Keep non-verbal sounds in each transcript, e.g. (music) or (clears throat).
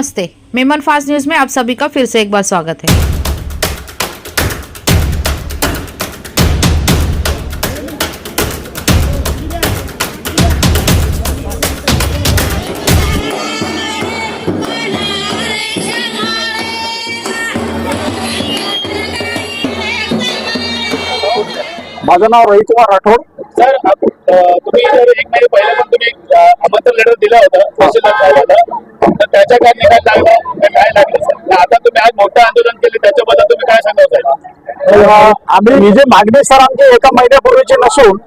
नमस्ते। Memon fast news में आप सभी का फिर से एक बार स्वागत है। माझं नाव रविकुमार राठोड. सर तुम्ही जर एक महिने पहिले पण तुम्ही आमंत्रण लेटर दिलं होतं तहसीलदार साहेबांना तर त्याच्या काय निकाल लागला काय लागलं सर? आता तुम्ही आज मोठं आंदोलन केले त्याच्याबद्दल तुम्ही काय सांगाल साहेब आम्ही ही जी मागणी सर आमची एका महिन्यापूर्वीची नसून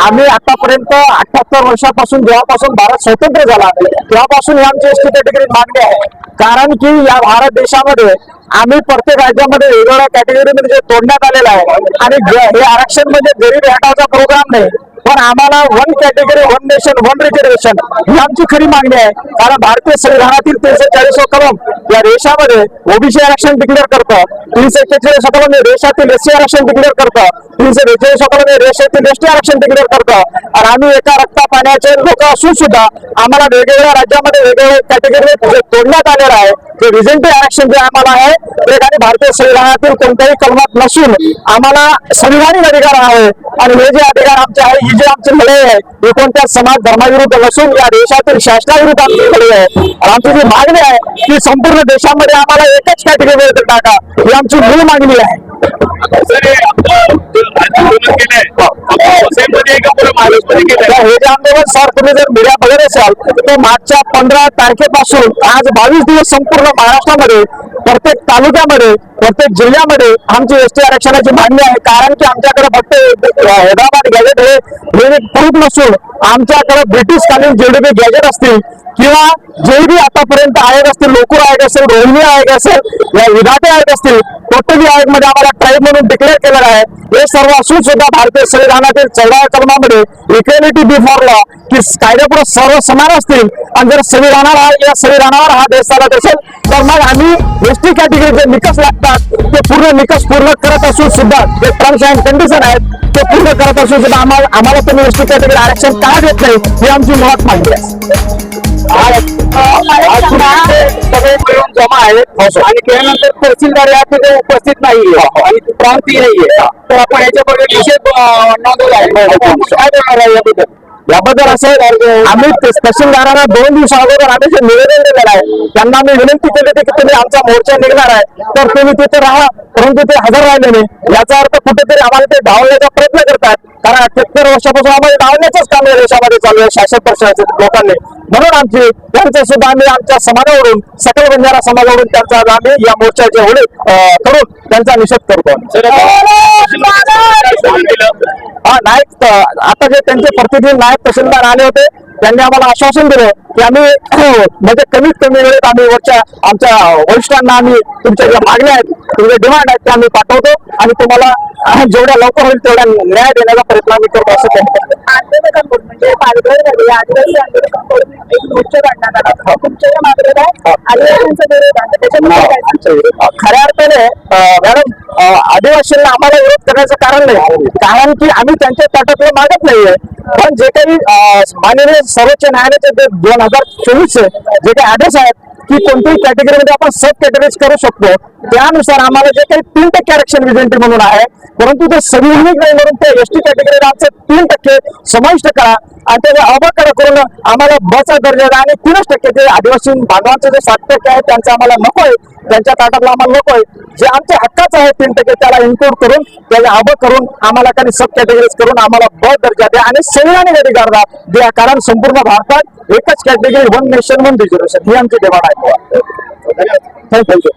आम्ही आतापर्यंत अठ्याहत्तर वर्षापासून जेव्हापासून भारत स्वतंत्र झाला तेव्हापासून ही आमची एसटी कॅटेगरी मागणी आहे. कारण की या भारत देशामध्ये आम्ही प्रत्येक राज्यामध्ये वेगवेगळ्या कॅटेगरीमध्ये जे तोडण्यात आलेलं आहे. आणि हे आरक्षण म्हणजे गरीब हटावचा प्रोग्राम नाही. पण आम्हाला one category one nation one reservation ही आमची खरी मागणी आहे. कारण भारतीय संविधानातील तीनशे चाळीस कलम या रेषामध्ये ओबीसी आरक्षण डिक्लेअर करतं. तीनशे एक्केचाळीस कलम रेषातील एससी आरक्षण डिक्लेअर करतं. तीनशे बेचाळीस कलम हे एसटी आरक्षण डिक्लेअर करतं. आणि आम्ही एका रक्ता पाण्याचे लोक असून सुद्धा आम्हाला वेगवेगळ्या राज्यामध्ये वेगवेगळ्या कॅटेगरी तोडण्यात आलेलं आहे. जे रिझेंटरी आरक्षण जे आम्हाला आहे ते काही भारतीय संविधानातील कोणत्याही कलमात नसून आम्हाला संविधानिक अधिकार आहे. आणि हे जे अधिकार आमचे आहे ही जे आमची लढाई आहे ही कोणत्या समाज धर्माविरुद्ध नसून या देशातील शासनाविरुद्ध आमची लढाई आहे. आणि आमची जी मागणी आहे ती संपूर्ण देशामध्ये आम्हाला एकच कॅटेगरी टाका ही आमची मूळ मागणी आहे. हे जे आंदोलन सर तुम्ही जर मीडिया बघत असाल तर मागच्या पंधरा तारखेपासून आज बावीस दिवस संपूर्ण महाराष्ट्रामध्ये प्रत्येक तालुक्यामध्ये प्रत्येक जिल्ह्यामध्ये आमची एस टी आरक्षणाची मागणी आहे. कारण की आमच्याकडे फक्त हैदराबाद गॅजेट हे हे प्रूफ नसून आमच्याकडे ब्रिटिश कालीन जेवढे बी गॅजेट असतील किंवा जे बी आतापर्यंत आयोग असतील लोकूर आयोग असेल रोहिणी आयोग असेल या विधाते आयोग असतील टोटली आयोगमध्ये आम्हाला ट्राईब म्हणून डिक्लेअर केलेलं आहे. हे सर्व असून सुद्धा भारतीय संविधानातील चौदाव्या कलमामध्ये इक्वेलिटी बिफोर लॉ की कायद्यापुढे सर्व समान असतील आणि जर संविधानाला या संविधानावर हा देश चालत असेल तर मग आम्ही एसटी कॅटेगरी जे निकष लागतात. ते पूर्ण निकष पूर्ण करत असून सुद्धा जे टर्म्स अँड कंडिशन आहेत ते पूर्ण करत असून सुद्धा आम्हाला आम्हाला तुम्ही एसटी कॅटेगरी आरक्षण का देत नाही ही आमची मुळात मागणी आहे. सगळे मिळून जमा आहेत. आणि त्यानंतर तहसीलदार या तिथे उपस्थित नाहीये. आणि क्रांती नाहीये. तर आपण याच्याबद्दल अं, नोंदवला आहे. काय बोलणार आहे याबद्दल? याबद्दल असं आहे, आम्ही तहसीलदारांना दोन दिवसा अगोदर आम्ही जे निवेदन दिलेलं आहे. त्यांना आम्ही विनंती केली होती की तुम्ही आमचा मोर्चा निघणार आहे. तर तुम्ही तिथे राहा परंतु ते हजर राहिले नाही. याचा अर्थ कुठेतरी आम्हाला ते धावण्याचा प्रयत्न करतात. कारण अठ्याहत्तर वर्षापासून आम्हाला डावण्याचंच काम या देशामध्ये चालू आहे शासक पक्षाच्या लोकांनी. म्हणून आमची त्यांचं सुद्धा आम्ही आमच्या समाजावरून सकल बंजारा समाजावरून त्यांचा आम्ही या मोर्चाचे होळे करून त्यांचा निषेध करतो. दिलं. हा नायक आता जे त्यांचे प्रतिनिधी नायक तहसीलदार आले होते त्यांनी आम्हाला आश्वासन दिलं. की आम्ही (clears throat) म्हणजे कमीत कमी वेळेत आम्ही वरच्या आमच्या वरिष्ठांना आम्ही तुमच्या ज्या मागण्या आहेत तुमचे डिमांड आहेत ते आम्ही पाठवतो आणि तुम्हाला (clears throat) जेवढ्या लवकर होईल तेवढा न्याय देण्याचा प्रयत्न आम्ही करतो असं म्हणजे तुमच्या? खऱ्या अर्थाने मॅडम आदिवासींना आम्हाला विरोध करण्याचं कारण नाही. कारण की आम्ही त्यांच्या ताटातलं मागत नाहीये. पण जे काही माननीय सर्वोच्च न्यायालयाचे जे दोन हजार चोवीस जे काही आदेश आहेत की कोणत्याही कॅटेगरीमध्ये आपण सब कॅटेगरीज करू शकतो. त्यानुसार आम्हाला जे काही तीन टक्के आरक्षण विजेंटी म्हणून आहे परंतु ते संविधानिक नाही म्हणून ते एसटी कॅटेगरीला आमचं तीन टक्के समाविष्ट करा. त्याचा अवकाळ करून. आम्हाला बचा दर्जा द्या आणि तीनच टक्के जे आदिवासी बांधवांचं जे सात टक्के आहे त्यांचं आम्हाला नको आहे. त्यांच्या ताटातला आम्हाला नको आहे. जे आमच्या हक्काचं आहे तीन टक्के त्याला इन्क्लूड करून त्याला अभ करून आम्हाला काही सब कॅटेगरीज करून आम्हाला ब दर्जा द्या आणि संविधानिक अधिकार द्या. द्या कारण संपूर्ण भारतात एकच category one nation one reservation ही आमची डिमांड आहे थँक्यू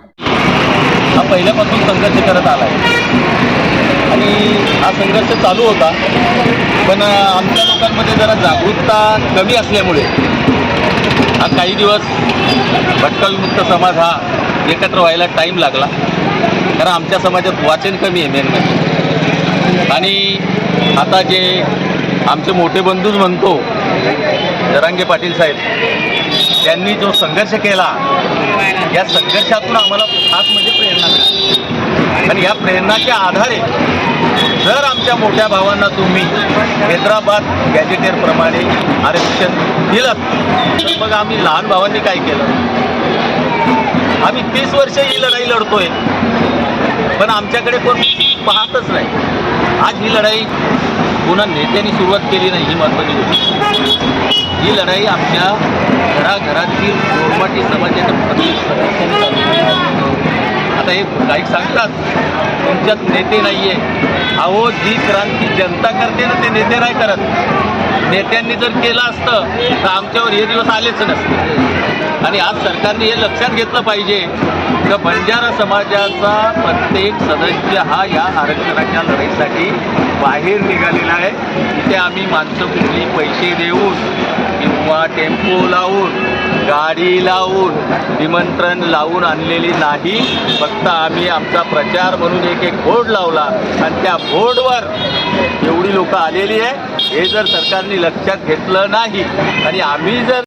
हा पहिल्यापासून संघर्ष करत आला आहे आणि हा संघर्ष चालू होता. पण आमच्या लोकांमध्ये जरा जागरूकता कमी असल्यामुळे हा काही दिवस भटकलमुक्त समाज हा एकत्र व्हायला टाईम लागला. कारण आमच्या समाजात वाचन कमी आहे मेन म्हणजे. आणि आता जे आमचे मोठे बंधूच म्हणतो जरांगे पाटील साहेब त्यांनी जो संघर्ष केला या संघर्षातून आम्हाला खास म्हणजे प्रेरणा मिळाली. आणि या प्रेरणाच्या आधारे जर आमच्या मोठ्या भावांना तुम्ही हैदराबाद गॅजेटेरप्रमाणे आरक्षण दिलं तर मग आम्ही लहान भावांनी काय केलं? आम्ही तीस वर्ष ही लढाई लढतोय पण आमच्याकडे कोण पाहतच नाही. आज ही लढाई पुन्हा नेत्यांनी सुरुवात केली नाही ही महत्त्वाची गोष्ट. ही लढाई आमच्या घराघरातील कोरमाटी समाजाच्या प्रत्येक सदस्यांनी आता हे काही सांगतात तुमच्यात नेते नाही आहे अहो जी क्रांती जनता करते ना ते नेते नाही करत. नेत्यांनी जर केलं असतं तर आमच्यावर हे दिवस आलेच नसते. आणि आज सरकारने हे लक्षात घेतलं पाहिजे की बंजारा समाजाचा प्रत्येक सदस्य हा या आरक्षणाच्या लढाईसाठी बाहेर निघालेला आहे. तिथे आम्ही माणसं कुठली पैसे देऊन किंवा टेम्पो लावून गाडी लावून निमंत्रण लावून आणलेली नाही. फक्त आम्ही आमचा प्रचार म्हणून एक एक बोर्ड लावला. आणि त्या बोर्डवर एवढी लोकं आलेली आहे. हे जर सरकारने लक्षात घेतलं नाही आणि आम्ही जर